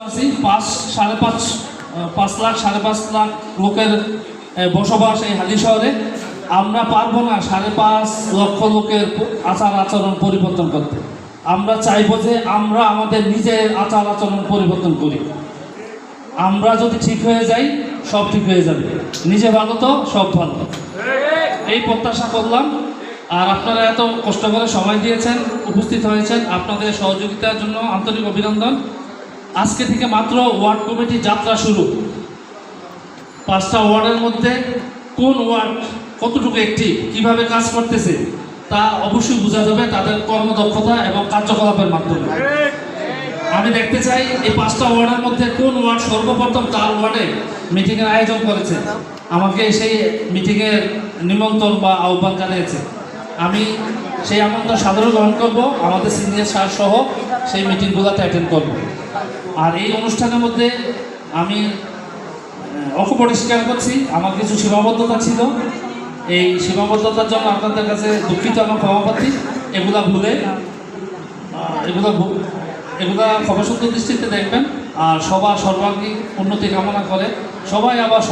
পাঁচ, সাড়ে পাঁচ পাঁচ লাখ, সাড়ে পাঁচ লাখ লোকের বসবাস এই হালি শহরে। আমরা পারব না সাড়ে পাঁচ লক্ষ লোকের আচার আচরণ পরিবর্তন করতে। আমরা চাইব যে আমরা আমাদের নিজের আচার আচরণ পরিবর্তন করি। আমরা যদি ঠিক হয়ে যাই, সব ঠিক হয়ে যাবে। নিজে ভালো তো, সব ভালো। এই প্রত্যাশা করলাম। আর আপনারা এত কষ্ট করে সময় দিয়েছেন, উপস্থিত হয়েছেন। আপনাদের সহযোগিতার জন্য আন্তরিক অভিনন্দন। আজকে থেকে মাত্র ওয়ার্ড কমিটি যাত্রা শুরু। পাঁচটা ওয়ার্ডের মধ্যে কোন ওয়ার্ড কতটুকু একটি, কীভাবে কাজ করতেছে, তা অবশ্যই বোঝা যাবে তাদের কর্মদক্ষতা এবং কার্যকলাপের মাধ্যমে। আমি দেখতে চাই এই পাঁচটা ওয়ার্ডের মধ্যে কোন ওয়ার্ড সর্বপ্রথম তার ওয়ার্ডে মিটিংয়ের আয়োজন করেছে। আমাকে সেই মিটিংয়ের নিমন্ত্রণ বা আহ্বান জানিয়েছে। আমি সেই আমন্ত্রণ সাধারণ গ্রহণ করব আমাদের সিনিয়র স্যার সহ সেই মিটিংগুলোতে অ্যাটেন্ড করব। আর এই অনুষ্ঠানের মধ্যে আমি আহ, অপরিষ্কার করছি আমার কিছু সীমাবদ্ধতা ছিল। এই সীমাবদ্ধতার জন্য আপনাদের কাছে দুঃখিত এবং ক্ষমাপ্রার্থী এগুলা ভুলে এগুলো এগুলা ক্ষমাসুন্দর দৃষ্টিতে দেখবেন। আর সবার সর্বাঙ্গীন উন্নতি কামনা করে সবাই আবার